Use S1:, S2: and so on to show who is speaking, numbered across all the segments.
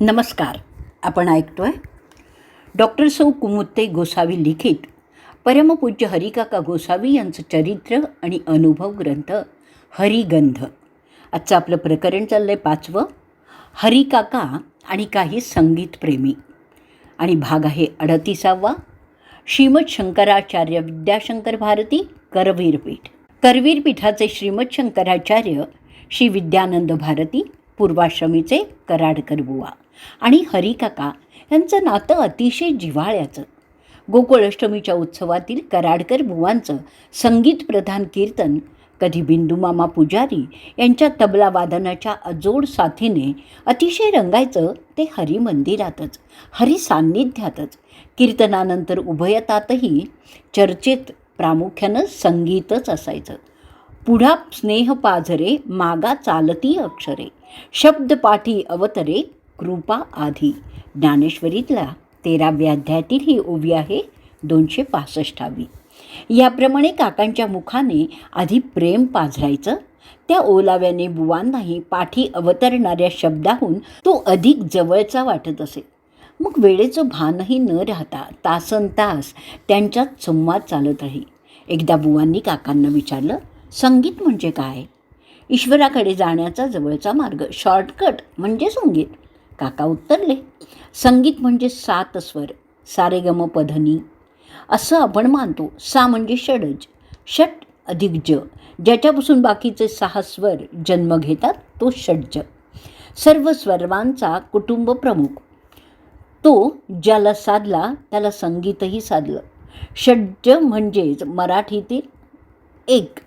S1: नमस्कार आपण ऐकतोय? डॉक्टर सौ कुमुत्ते गोसावी लिखित परमपूज्य हरिकाका गोसावी यांचं चरित्र आणि अनुभव ग्रंथ हरिगंध. आजचं आपलं प्रकरण चाललं आहे पाचवं हरिकाका आणि काही संगीतप्रेमी. आणि भाग आहे अडतीसावा श्रीमद शंकराचार्य विद्याशंकर भारती करवीरपीठ. करवीरपीठाचे करवीर पीठाचे श्रीमद शंकराचार्य श्री विद्यानंद भारती पूर्वाश्रमीचे कराडकर बुवा. आणि हरिकाका यांचं नातं अतिशय जिव्हाळ्याचं. गोकुळाष्टमीच्या उत्सवातील कराडकर बुवांचं संगीतप्रधान कीर्तन कधी बिंदुमामा पुजारी यांच्या तबला वादनाच्या अजोड साथीने अतिशय रंगायचं ते हरिमंदिरातच हरिसान्निध्यातच कीर्तनानंतर उभयतातही चर्चेत प्रामुख्यानं संगीतच असायचं. पुढा स्नेह पाझरे मागा चालती अक्षरे शब्दपाठी अवतरे कृपा आधी. ज्ञानेश्वरीतला तेराव्या अध्यायातील ही ओवी आहे दोनशे पासष्टावी. याप्रमाणे काकांच्या मुखाने आधी प्रेम पाझरायचं त्या ओलाव्याने बुवांनाही पाठी अवतरणाऱ्या शब्दाहून तो अधिक जवळचा वाटत असे. मग वेळेचं भानही न राहता तासन तास त्यांच्यात संवाद चालत राही एकदा बुवांनी काकांना विचारलं संगीत म्हणजे काय? ईश्वराकडे जाण्याचा जवळचा मार्ग. शॉर्टकट म्हणजे संगीत. काका उत्तरले संगीत म्हणजे सात स्वर सारेगम पधनी. असं आपण मानतो सा म्हणजे षडज. षट अधिक ज ज्याच्यापासून बाकीचे सहा स्वर जन्म घेतात तो षड्ज. सर्व स्वर्वांचा कुटुंब प्रमुख. तो ज्याला साधला त्याला संगीतही साधलं. षड्ज म्हणजेच मराठीतील एक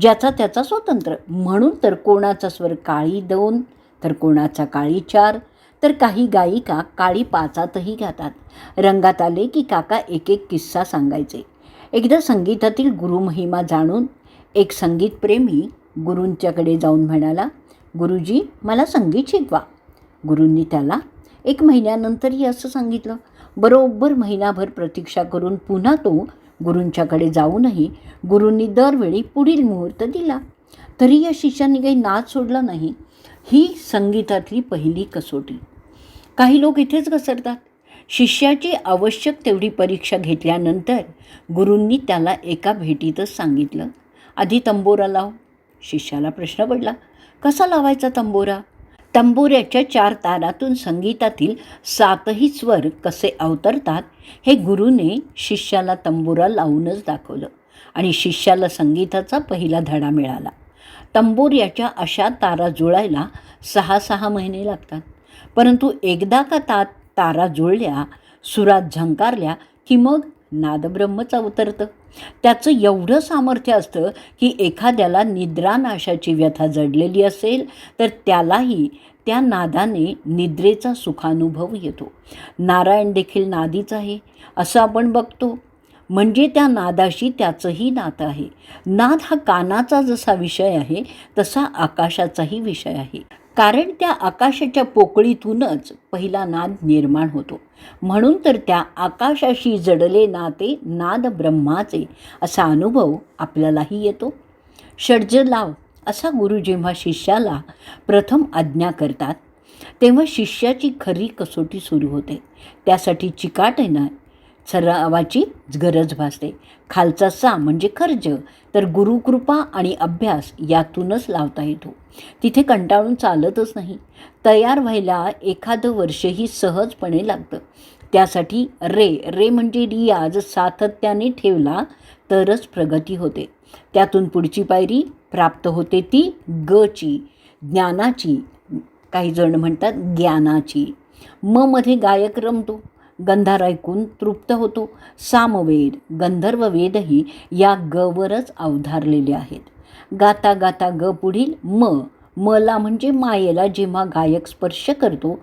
S1: ज्याचा त्याचा स्वतंत्र म्हणून तर कोणाचा स्वर काळी दोन तर कोणाचा काळी चार तर काही गायिका काळी पाचातही गातात. रंगात आले की काका एक एक किस्सा सांगायचे. एकदा संगीतातील गुरुमहिमा जाणून एक संगीतप्रेमी गुरूंच्याकडे जाऊन म्हणाला गुरुजी मला संगीत शिकवा. गुरूंनी त्याला एक महिन्यानंतरही असं सांगितलं. बरोबर महिनाभर प्रतीक्षा करून पुन्हा तो गुरूंच्याकडे जाऊनही गुरूंनी दरवेळी पुढील मुहूर्त दिला. तरी या शिष्याने काही नाच सोडला नाही. ही संगीतातली पहिली कसोटी. काही लोक इथेच घसरतात. शिष्याची आवश्यक तेवढी परीक्षा घेतल्यानंतर गुरूंनी त्याला एका भेटीतच सांगितलं. आधी तंबोरा लाव. शिष्याला प्रश्न पडला. कसा लावायचा तंबोरा? तंबोऱ्याच्या चार तारातून संगीतातील सातही स्वर कसे अवतरतात हे गुरुने शिष्याला तंबोरा लावूनच दाखवलं आणि शिष्याला संगीताचा पहिला धडा मिळाला. तंबोऱ्याच्या अशा तारा जुळायला सहा सहा महिने लागतात. परंतु एकदा का ता तारा जुळल्या सुरात झंकारल्या की मग नादब्रह्मच अवतरतं त्याचं एवढं सामर्थ्य असतं की एखाद्याला निद्रानाशाची व्यथा जडलेली असेल तर त्यालाही त्या नादाने निद्रेचा सुखानुभव येतो. नारायण देखील नादीच आहे असं आपण बघतो. म्हणजे त्या नादाशी त्याचंही नातं आहे. नाद हा कानाचा जसा विषय आहे तसा आकाशाचाही विषय आहे. कारण त्या आकाशाच्या पोकळीतूनच पहिला नाद निर्माण होतो. म्हणून तर त्या आकाशाशी जडले नाते नाद ब्रह्माचे असा अनुभव आपल्यालाही येतो. षडज लाव असा गुरु जेव्हा शिष्याला प्रथम आज्ञा करतात तेव्हा शिष्याची खरी कसोटी सुरू होते. त्यासाठी चिकाट येणार सरावाची गरज भासते. खालचा सा म्हणजे खर्च. तर गुरुकृपा आणि अभ्यास यातूनच लावता येतो. तिथे कंटाळून चालतच नाही. तयार व्हायला एखादं वर्षही सहजपणे लागतं. त्यासाठी रे रे म्हणजे रियाज सातत्याने ठेवला तरच प्रगती होते. त्यातून पुढची पायरी प्राप्त होते ती गची. ज्ञानाची काही जण म्हणतात ज्ञानाची. म मध्ये गायक रमतो. गंधार ऐकून तृप्त होतो. सामवेद गंधर्व वेदही या गवरच अवधारलेले आहेत. गाता गाता ग पुढील म. मला म्हणजे मायेला जेव्हा गायक स्पर्श करतो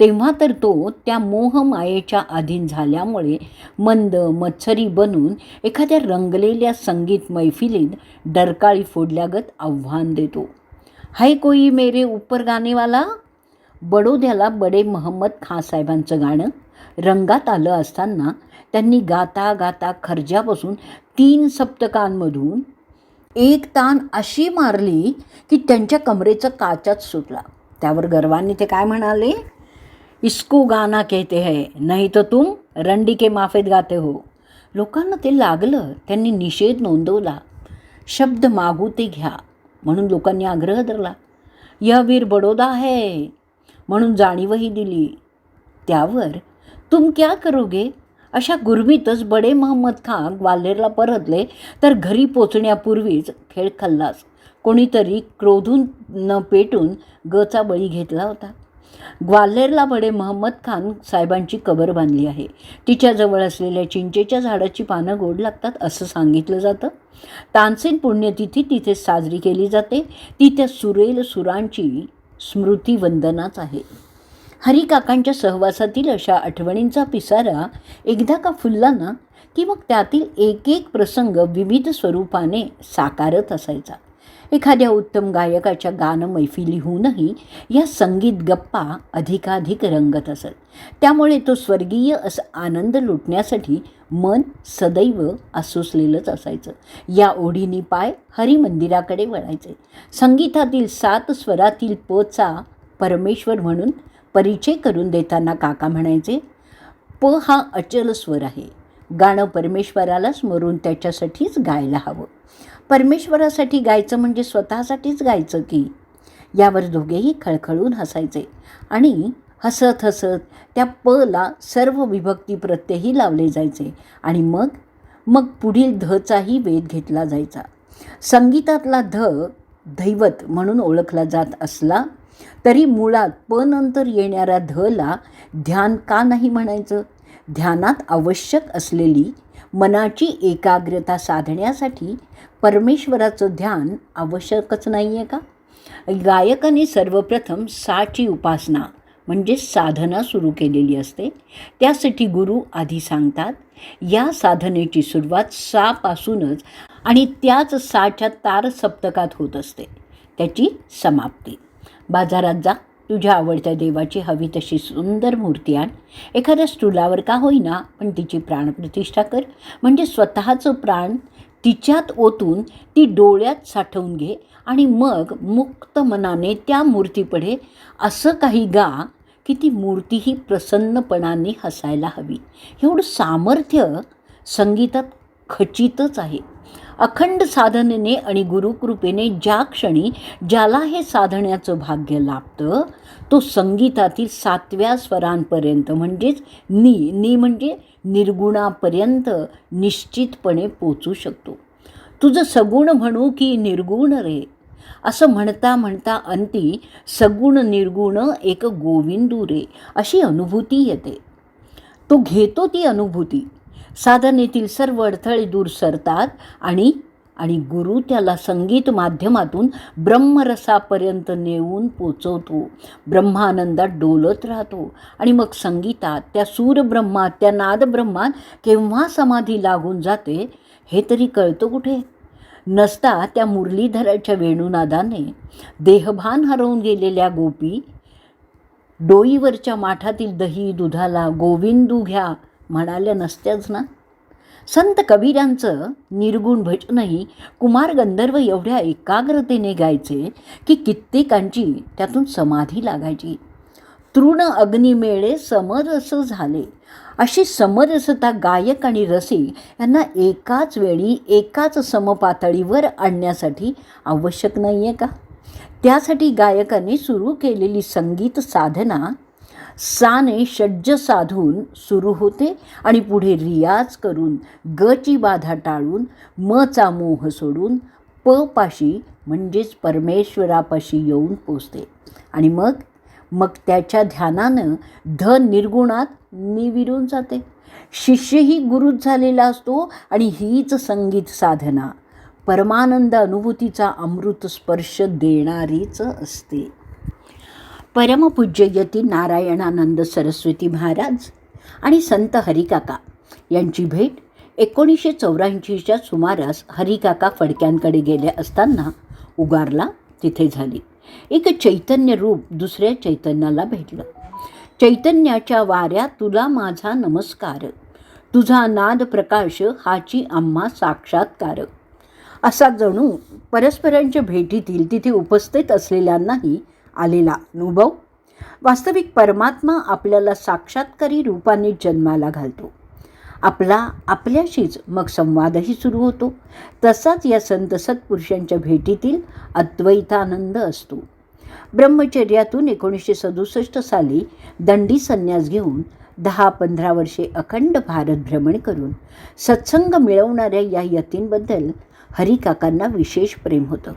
S1: तेव्हा तर तो त्या मोह मायेच्या अधीन झाल्यामुळे मंद मत्सरी बनून एखाद्या रंगलेल्या संगीत मैफिलीत डरकाळी फोडल्यागत आव्हान देतो. हाय कोई मेरे ऊपर गाणेवाला बडोद्याला बडे महम्मद खां साहेबांचं गाणं रंगात आलं असताना त्यांनी गाता गाता खर्जापासून तीन सप्तकांमधून एक तान अशी मारली की त्यांच्या कमरेचं काचाच सुटला. त्यावर गर्वाने ते काय म्हणाले? इसको गाना कहते है नाही तर तुम रंडी के माफेत गाते हो. लोकांना ते लागलं. त्यांनी निषेध नोंदवला. शब्द मागू ते घ्या. म्हणून लोकांनी आग्रह धरला. यह वीर बडोदा है. म्हणून जाणीवही दिली. त्यावर तुम क्या करोगे? अशा गुरमीतच बडे महम्मद खान ग्वाल्हेरला परतले तर घरी पोचण्यापूर्वीच खेळ खल्लास. कोणीतरी क्रोधून न पेटून गचा बळी घेतला होता. ग्वाल्हेरला बडे महम्मद खान साहेबांची कबर बांधली आहे. तिच्याजवळ असलेल्या चिंचेच्या झाडाची पानं गोड लागतात असं सांगितलं जातं. तानसेन पुण्यतिथी तिथे साजरी केली जाते. ती त्या सुरेल सुरांची स्मृतिवंदनाच आहे. हरिकाकांच्या सहवासातील अशा आठवणींचा पिसारा एकदा का फुलला ना की मग त्यातील एक एक प्रसंग विविध स्वरूपाने साकारत असायचा. एखाद्या उत्तम गायकाच्या गाणं मैफिलीहूनही या संगीत गप्पा अधिकाधिक रंगत असत. त्यामुळे तो स्वर्गीय असा आनंद लुटण्यासाठी मन सदैव आसुसलेलंच असायचं. या ओढीनी पाय हरिमंदिराकडे वळायचे. संगीतातील सात स्वरातील पचा परमेश्वर म्हणून परिचय करून देताना काका म्हणायचे प हा अचल स्वर आहे. गाणं परमेश्वराला स्मरून त्याच्यासाठीच गायला हवं. परमेश्वरासाठी गायचं म्हणजे स्वतःसाठीच गायचं की? यावर दोघेही खळखळून हसायचे आणि हसत हसत त्या पला सर्व विभक्ती प्रत्ययही लावले जायचे आणि मग मग पुढील धचाही वेध घेतला जायचा. संगीतातला ध दैवत म्हणून ओळखला जात असला तरी मुळात प नंतर येणाऱ्या धला ध्यान का नाही म्हणायचं? ध्यानात आवश्यक असलेली मनाची एकाग्रता साधण्यासाठी परमेश्वराचं ध्यान आवश्यकच नाही आहे का? गायकाने सर्वप्रथम साची उपासना म्हणजे साधना सुरू केलेली असते. त्यासाठी गुरु आधी सांगतात या साधनेची सुरुवात सापासूनच आणि त्याच साच्या तार सप्तकात होत असते. त्याची समाप्ती. बाजारात जा. तुझ्या आवडत्या देवाची हवी तशी सुंदर मूर्ती आण. एखाद्या स्टुलावर का होईना पण तिची प्राणप्रतिष्ठा कर. म्हणजे स्वतःचं प्राण तिच्यात ओतून ती डोळ्यात साठवून घे आणि मग मुक्त मनाने त्या मूर्तीपुढे असं काही गा की ती मूर्तीही प्रसन्नपणाने हसायला हवी. एवढं सामर्थ्य संगीतात खचितच आहे. अखंड साधनेने आणि गुरुकृपेने ज्या क्षणी ज्याला हे साधण्याचं भाग्य लाभतं तो संगीतातील सातव्या स्वरांपर्यंत म्हणजेच नी नी म्हणजे निर्गुणापर्यंत निश्चितपणे पोचू शकतो. तुझं सगुण म्हणू की निर्गुण रे? असं म्हणता म्हणता अंती सगुण निर्गुण एक गोविंदू रे अशी अनुभूती येते. तो घेतो ती अनुभूती. साधनेतील सर्व अडथळे दूर सरतात आणि आणि गुरु त्याला संगीत माध्यमातून ब्रह्मरसापर्यंत नेऊन पोचवतो. ब्रह्मानंदात डोलत राहतो आणि मग संगीतात त्या सूरब्रह्मात त्या नादब्रह्मात केव्हा समाधी लागून जाते हे तरी कळतं कुठे? नसता त्या मुरलीधराच्या वेणुनादाने. देहभान हरवून गेलेल्या गोपी डोईवरच्या माठातील दही दुधाला गोविंदू घ्या. म्हणाल्या नसत्याच ना. संत कबीरांचं निर्गुण भजनही कुमार गंधर्व एवढ्या एकाग्रतेने गायचे की कित्येकांची त्यातून समाधी लागायची. तृण अग्निमेळे समरस झाले. अशी समरसता गायक आणि रसिक यांना एकाच वेळी एकाच समपातळीवर आणण्यासाठी आवश्यक नाही आहे का? त्यासाठी गायकाने सुरू केलेली संगीत साधना साने षड्ज साधून सुरू होते आणि पुढे रियाज करून गची बाधा टाळून मचा मोह सोडून प पाशी म्हणजेच परमेश्वरापाशी येऊन पोचते. आणि मग मग त्याच्या ध्यानानं ध निर्गुणात निविरून जाते. शिष्यही गुरुच झालेला असतो आणि हीच संगीत साधना. परमानंद अनुभूतीचा अमृत स्पर्श देणारीच असते. परमपूज्य यती नारायणानंद सरस्वती महाराज आणि संत हरिकाका यांची भेट एकोणीसशे चौऱ्याऐंशीच्या सुमारास हरिकाका फडक्यांकडे गेले असताना उगारला तिथे झाली. एक चैतन्य रूप दुसऱ्या चैतन्याला भेटलं. चैतन्याच्या वाऱ्या तुला माझा नमस्कार. तुझा नाद प्रकाश हाची आम्हा साक्षात्कार. असा जणू परस्परांच्या भेटीतील तिथे उपस्थित असलेल्यांनाही आलेला अनुभव. वास्तविक परमात्मा आपल्याला साक्षात्कारी रूपाने जन्माला घालतो. आपला आपल्याशीच मग संवादही सुरू होतो. तसाच या संत सत्पुरुषांच्या भेटीतील अद्वैतानंद असतो. ब्रह्मचर्यातून एकोणीसशे सदुसष्ट साली दंडी संन्यास घेऊन दहा पंधरा वर्षे अखंड भारत भ्रमण करून सत्संग मिळवणाऱ्या या यतींबद्दल हरिकाकांना विशेष प्रेम होतं.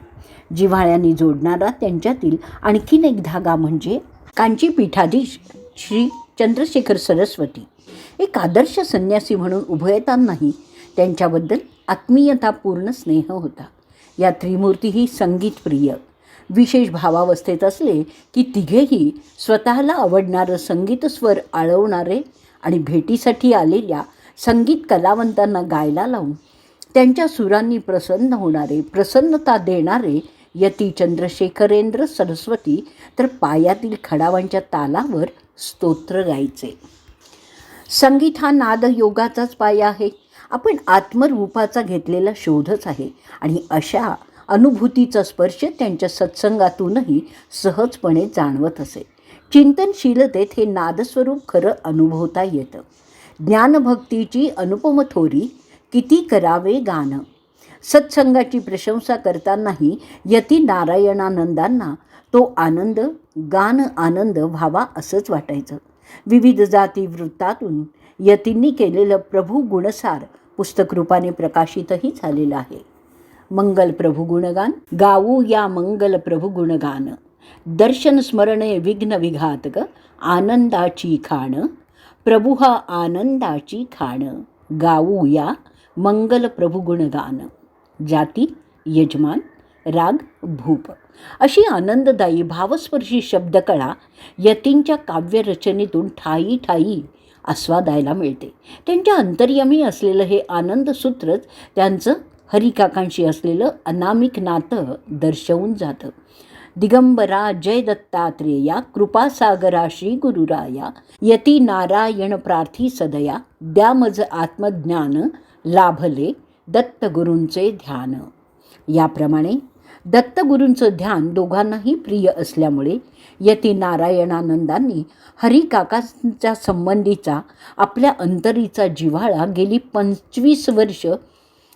S1: जिव्हाळ्याने जोडणारा त्यांच्यातील आणखीन एक धागा म्हणजे कांची पीठाधीश श्री चंद्रशेखर सरस्वती. एक आदर्श संन्यासी म्हणून उभयतांनाही त्यांच्याबद्दल आत्मीयतापूर्ण स्नेह होता. या त्रिमूर्तीही संगीतप्रिय. विशेष भावावस्थेत असले की तिघेही स्वतःला आवडणारं संगीतस्वर आळवणारे आणि भेटीसाठी आलेल्या संगीत कलावंतांना गायला लावून त्यांच्या सुरांनी प्रसन्न होणारे प्रसन्नता देणारे यती चंद्रशेखरेंद्र सरस्वती तर पायातील खडावांच्या तालावर स्तोत्र गायचे. संगीत हा नाद योगाचाच पाया आहे. आपण आत्मरूपाचा घेतलेला शोधच आहे आणि अशा अनुभूतीचा स्पर्श त्यांच्या सत्संगातूनही सहजपणे जाणवत असे. चिंतनशीलतेत हे नादस्वरूप खरं अनुभवता येतं. ज्ञानभक्तीची अनुपम थोरी किती करावे गाणं. सत्संगाची प्रशंसा करतानाही यती नारायणानंदांना तो आनंद गान आनंद व्हावा असंच वाटायचं. विविध जाती वृत्तातून यतींनी केलेलं प्रभू गुणसार पुस्तकरूपाने प्रकाशितही झालेलं आहे. मंगल प्रभू गुणगान गाऊ या मंगल प्रभू गुणगान. दर्शन स्मरणे विघ्न विघातक आनंदाची खाण. प्रभु हा आनंदाची खाण. गाऊ या मंगल प्रभू गुणगान. जाती यजमान राग भूप अशी आनंददायी भावस्पर्शी शब्दकळा यतींच्या काव्यरचनेतून ठाई ठाई आस्वादायला मिळते. त्यांच्या अंतर्यमी असलेलं हे आनंदसूत्रच त्यांचं हरिकाकांशी असलेलं अनामिक नातं दर्शवून जातं. दिगंबरा जय दत्तात्रेया कृपासागरा श्री गुरुराया यती नारायण प्रार्थी सदया द्या मज आत्मज्ञान लाभले दत्तगुरूंचे ध्यान. याप्रमाणे दत्तगुरूंचं ध्यान दोघांनाही प्रिय असल्यामुळे यती नारायणानंदांनी हरिकाकांच्या संबंधीचा आपल्या अंतरीचा जिव्हाळा गेली पंचवीस वर्ष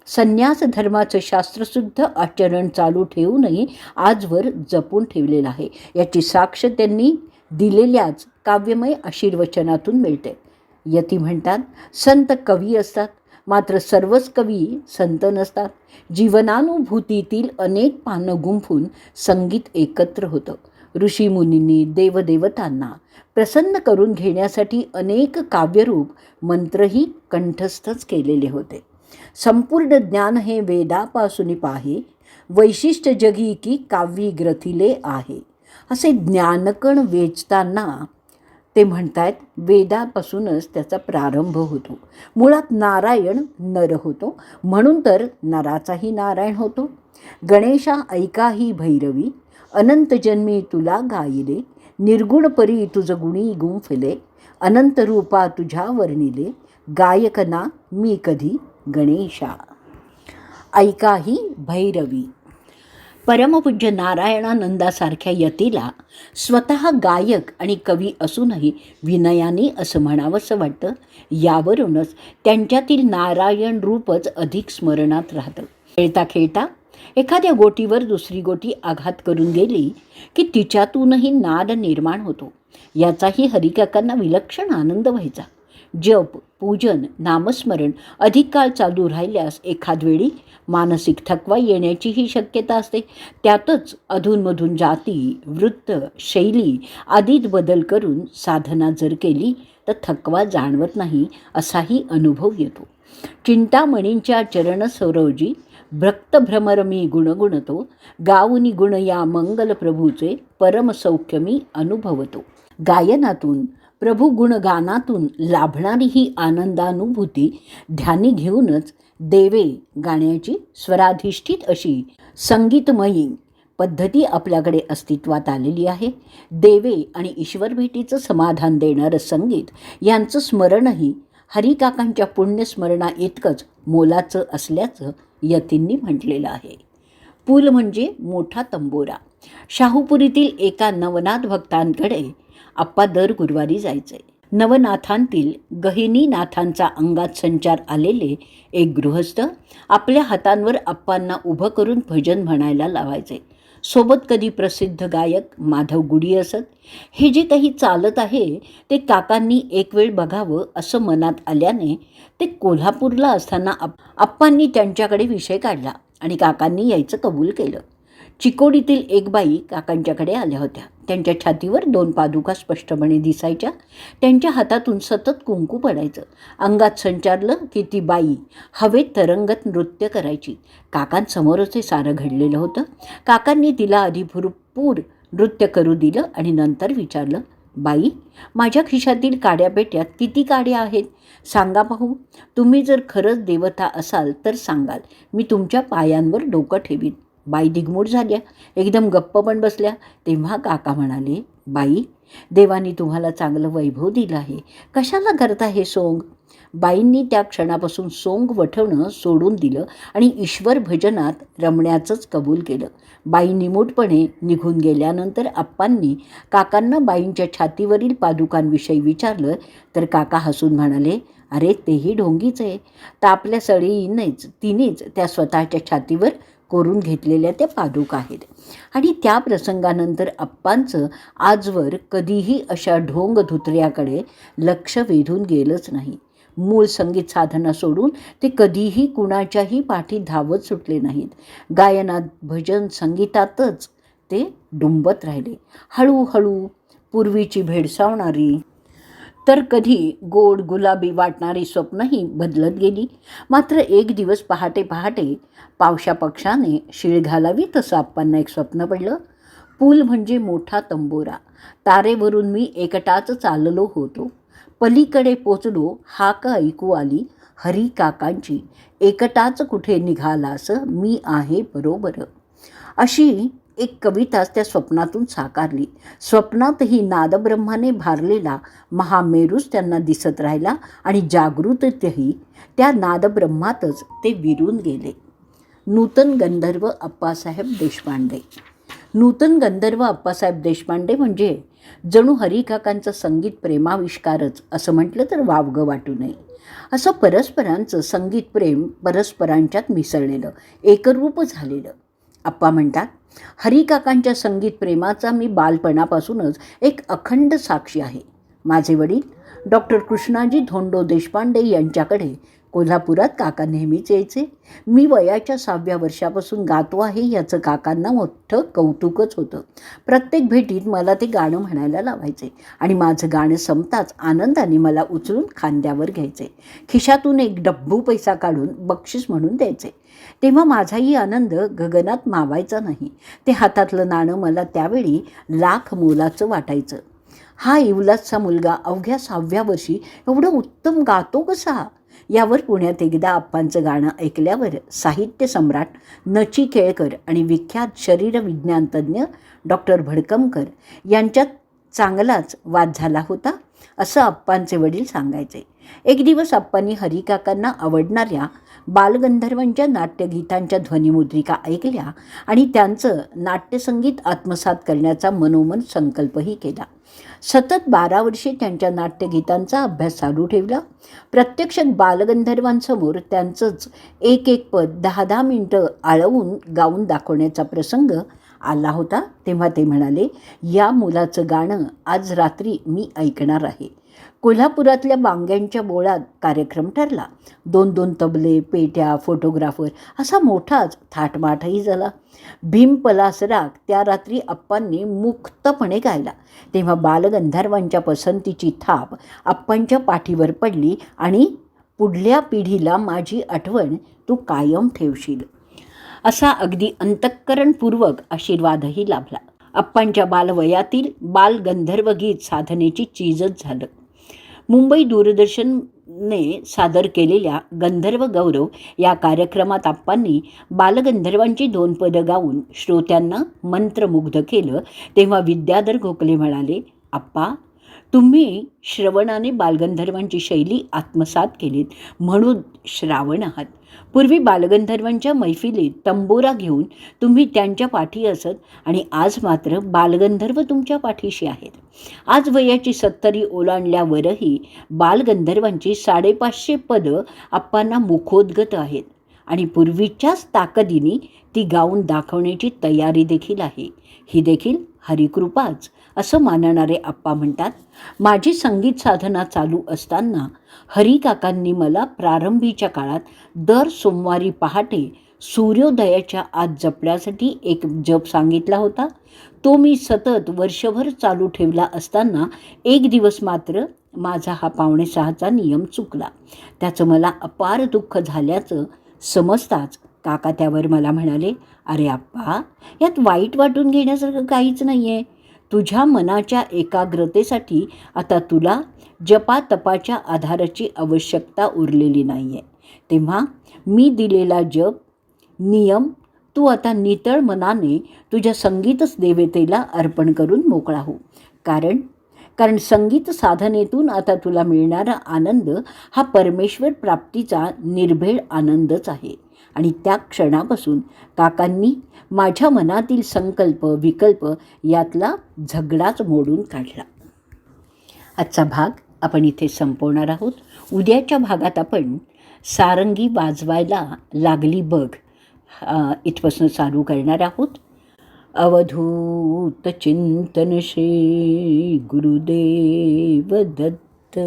S1: संन्यास धर्माचं शास्त्रशुद्ध आचरण चालू ठेवूनही आजवर जपून ठेवलेलं आहे. याची साक्ष त्यांनी दिलेल्याच काव्यमय आशीर्वचनातून मिळते. यती म्हणतात संत कवी असतात मात्र सर्वच कवी संत नसतात. जीवनानुभूतीतील अनेक पानं गुंफून संगीत एकत्र होतं. ऋषीमुनींनी देवदेवतांना प्रसन्न करून घेण्यासाठी अनेक काव्यरूप मंत्रही कंठस्थच केलेले होते. संपूर्ण ज्ञान हे वेदापासून पाहे. वैशिष्ट्य जगी की काव्यग्रथिले आहे. असे ज्ञानकण वेचताना ते म्हणतात वेदापासूनच त्याचा प्रारंभ होतो. मुळात नारायण नर होतो म्हणून तर नराचाही नारायण होतो. गणेशा ऐकाही भैरवी अनंत जन्मी तुला गायिले निर्गुण परी तुझ गुणी गुंफले अनंत रूपा तुझ्या वर्णिले गायकना मी कधी गणेशा. ऐकाही भैरवी. परमपूज्य नारायणानंदासारख्या यतीला स्वतः गायक आणि कवी असूनही विनयाने असं म्हणावंसं वाटतं. यावरूनच त्यांच्यातील नारायण रूपच अधिक स्मरणात राहतं. खेळता खेळता एखाद्या गोटीवर दुसरी गोटी आघात करून गेली की तिच्यातूनही नाद निर्माण होतो. याचाही हरिकाकांना विलक्षण आनंद व्हायचा. जप पूजन नामस्मरण अधिक काळ चालू राहिल्यास एखादवेळी मानसिक थकवा येण्याचीही शक्यता असते. त्यातच अधूनमधून जाती वृत्त शैली आदीत बदल करून साधना जर केली तर थकवा जाणवत नाही असाही अनुभव येतो. चिंतामणींच्या चरणसरोजी भ्रक्तभ्रमर मी गुणगुणतो गाऊनी गुण या मंगल प्रभूचे परमसौख्य मी अनुभवतो. गायनातून प्रभू गुणगानातून लाभणारी ही आनंदानुभूती ध्यानी घेऊनच देवे गाण्याची स्वराधिष्ठित अशी संगीतमयी पद्धती आपल्याकडे अस्तित्वात आलेली आहे. देवे आणि ईश्वर भेटीचं समाधान देणारं संगीत यांचं स्मरणही हरिकाकांच्या पुण्यस्मरणा इतकंच मोलाचं असल्याचं यतींनी म्हटलेलं आहे. पूल म्हणजे मोठा तंबोरा. शाहूपुरीतील एका नवनाथ भक्तांकडे आप्पा दर गुरुवारी जायचे. नवनाथांतील गहिनीनाथांचा अंगात संचार आलेले एक गृहस्थ आपल्या हातांवर आप्पांना उभं करून भजन म्हणायला लावायचे. सोबत कधी प्रसिद्ध गायक माधव गुडी असत. हे जे काही चालत आहे ते काकांनी एक वेळ बघावं असं मनात आल्याने ते कोल्हापूरला असताना आप आप्पांनी त्यांच्याकडे विषय काढला आणि काकांनी यायचं कबूल केलं. चिकोडीतील एक बाई काकांच्याकडे आल्या होत्या. त्यांच्या छातीवर दोन पादुका स्पष्टपणे दिसायच्या. त्यांच्या हातातून सतत कुंकू पडायचं. अंगात संचारलं की ती बाई हवेत तरंगत नृत्य करायची. काकांसमोरच हे सारं घडलेलं होतं. काकांनी तिला आधी भरपूर नृत्य करू दिलं आणि नंतर विचारलं बाई माझ्या खिशातील काड्यापेट्यात किती काड्या आहेत? सांगा पाहू. तुम्ही जर खरंच देवता असाल तर सांगाल. मी तुमच्या पायांवर डोकं ठेवीन. बाई दिगमूड झाल्या. एकदम गप्प पण बसल्या. तेव्हा काका म्हणाले बाई देवानी तुम्हाला चांगलं वैभव दिलं आहे. कशाला करता हे सोंग? बाईंनी त्या क्षणापासून सोंग वठवणं सोडून दिलं आणि ईश्वर भजनात रमण्याचंच कबूल केलं. बाई निमूटपणे निघून गेल्यानंतर आप्पांनी काकांना बाईंच्या छातीवरील पादुकांविषयी विचारलं. तर काका हसून म्हणाले अरे तेही ढोंगीच आहे. तापल्या सळीनेच तिनेच त्या स्वतःच्या छातीवर कोरून घेतलेल्या त्या पादुका आहेत. आणि त्या प्रसंगानंतर अप्पांचं आजवर कधीही अशा ढोंग धुतऱ्याकडे लक्ष वेधून गेलंच नाही. मूळ संगीत साधना सोडून ते कधीही कुणाच्याही पाठी धावत सुटले नाहीत. गायनात भजन संगीतातच ते डुंबत राहिले. हळूहळू पूर्वीची भेडसावणारी तर कधी गोड गुलाबी वाटणारी स्वप्नही बदलत गेली. मात्र एक दिवस पहाटे पहाटे पावशा पक्षाने शिळ घालावी तसं आप्पांना एक स्वप्न पडलं. पूल म्हणजे मोठा तंबोरा. तारेवरून मी एकटाच चाललो होतो. पलीकडे पोचलो हाक ऐकू आली हरी काकांची एकटाच कुठे निघालास मी आहे बरोबर. अशी एक कविताच त्या स्वप्नातून साकारली. स्वप्नातही नादब्रह्माने भारलेला महामेरूच त्यांना दिसत राहिला आणि जागृततही त्या नादब्रह्मातच ते विरून गेले. नूतन गंधर्व अप्पासाहेब देशपांडे. नूतन गंधर्व अप्पासाहेब देशपांडे म्हणजे जणू हरिकाकांचं संगीत प्रेमाविष्कारच असं म्हटलं तर वावगं वाटू नये. असं परस्परांचं संगीत प्रेम परस्परांच्यात मिसळलेलं एकरूप झालेलं. अप्पा म्हणतात हरिकाकांच्या संगीत प्रेमाचा मी बालपणापासूनच एक अखंड साक्षी आहे. माझे वडील डॉक्टर कृष्णाजी धोंडो देशपांडे यांच्याकडे कोल्हापुरात काका नेहमीच यायचे. मी वयाच्या सहाव्या वर्षापासून गातो आहे याचं काकांना मोठं कौतुकच होतं. प्रत्येक भेटीत मला ते गाणं म्हणायला लावायचे आणि माझं गाणं संपताच आनंदाने मला उचलून खांद्यावर घ्यायचे. खिशातून एक डब्बू पैसा काढून बक्षीस म्हणून द्यायचे. तेव्हा माझाही आनंद गगनात मावायचा नाही. ते हातातलं नाणं मला त्यावेळी लाख मोलाचं वाटायचं. हा इवलासचा मुलगा अवघ्या सहाव्या वर्षी एवढं उत्तम गातो कसा? यावर पुण्यात एकदा आप्पांचं गाणं ऐकल्यावर साहित्य सम्राट नची केळकर आणि विख्यात शरीरविज्ञान तज्ज्ञ डॉक्टर भडकमकर यांच्यात चांगलाच वाद झाला होता असं आप्पांचे वडील सांगायचे. एक दिवस आप्पांनी हरिकाकांना आवडणाऱ्या बालगंधर्वांच्या नाट्यगीतांच्या ध्वनिमुद्रिका ऐकल्या आणि त्यांचं नाट्यसंगीत आत्मसात करण्याचा मनोमन संकल्पही केला. सतत बारा वर्षे त्यांच्या नाट्यगीतांचा अभ्यास चालू ठेवला. प्रत्यक्ष बालगंधर्वांसमोर त्यांचंच एक एक पद दहा दहा मिनटं आळवून गाऊन दाखवण्याचा प्रसंग आला होता. तेव्हा ते म्हणाले या मुलाचं गाणं आज रात्री मी ऐकणार आहे. कोल्हापुरातल्या बांग्यांच्या बोळात कार्यक्रम ठरला. दोन दोन तबले पेट्या फोटोग्राफर असा मोठाच थाटमाटही झाला. भीम पलासराग त्या रात्री अप्पांनी मुक्तपणे गायला. तेव्हा बालगंधर्वांच्या पसंतीची थाप अप्पांच्या पाठीवर पडली आणि पुढल्या पिढीला माझी आठवण तू कायम ठेवशील. असा अगदी अंतःकरणपूर्वक आशीर्वादही लाभला. अप्पांच्या बालवयातील बालगंधर्व गीत साधनेची चीजच झालं. मुंबई दूरदर्शनने सादर केलेल्या गंधर्व गौरव या कार्यक्रमात आप्पांनी बालगंधर्वांची दोन पदं गाऊन श्रोत्यांना मंत्रमुग्ध केलं तेव्हा विद्याधर गोखले म्हणाले आप्पा तुम्ही श्रवणाने बालगंधर्वांची शैली आत्मसात केलीत म्हणून श्रावण आहात. पूर्वी बालगंधर्वांच्या मैफिलीत तंबोरा घेऊन तुम्ही त्यांच्या पाठी असत आणि आज मात्र बालगंधर्व तुमच्या पाठीशी आहेत. आज वयाची सत्तरी ओलांडल्यावरही बालगंधर्वांची साडेपाचशे पदं आप्पांना मुखोद्गत आहेत आणि पूर्वीच्याच ताकदीने ती गाऊन दाखवण्याची तयारी देखील आहे. ही देखील हरिकृपाच असं मानणारे आप्पा म्हणतात माझी संगीत साधना चालू असताना हरिकाकांनी मला प्रारंभीच्या काळात दर सोमवारी पहाटे सूर्योदयाच्या आत जपण्यासाठी एक जप सांगितला होता. तो मी सतत वर्षभर चालू ठेवला असताना एक दिवस मात्र माझा हा पावणे सहाचा नियम चुकला. त्याचं मला अपार दुःख झाल्याचं समजताच काका त्यावर मला म्हणाले अरे आप्पा यात वाईट वाटून घेण्यासारखं काहीच नाही आहे तुझ्या मनाच्या एकाग्रतेसाठी आता तुला जपातपाच्या आधाराची आवश्यकता उरलेली नाही आहे तेव्हा मी दिलेला जप नियम तू आता नितळ मनाने तुझ्या संगीतच देवतेला अर्पण करून मोकळा हो. कारण कारण संगीत साधनेतून आता तुला मिळणारा आनंद हा परमेश्वर प्राप्तीचा निर्भेळ आनंदच आहे. आणि त्या क्षणापासून काकांनी माझ्या मनातील संकल्प विकल्प यातला झगडाच मोडून काढला. आजचा भाग आपण इथे संपवणार आहोत. उद्याच्या भागात आपण सारंगी वाजवायला लागली बघ इथपासून चालू करणार आहोत. अवधूत चिंतन श्री गुरुदेव दत्त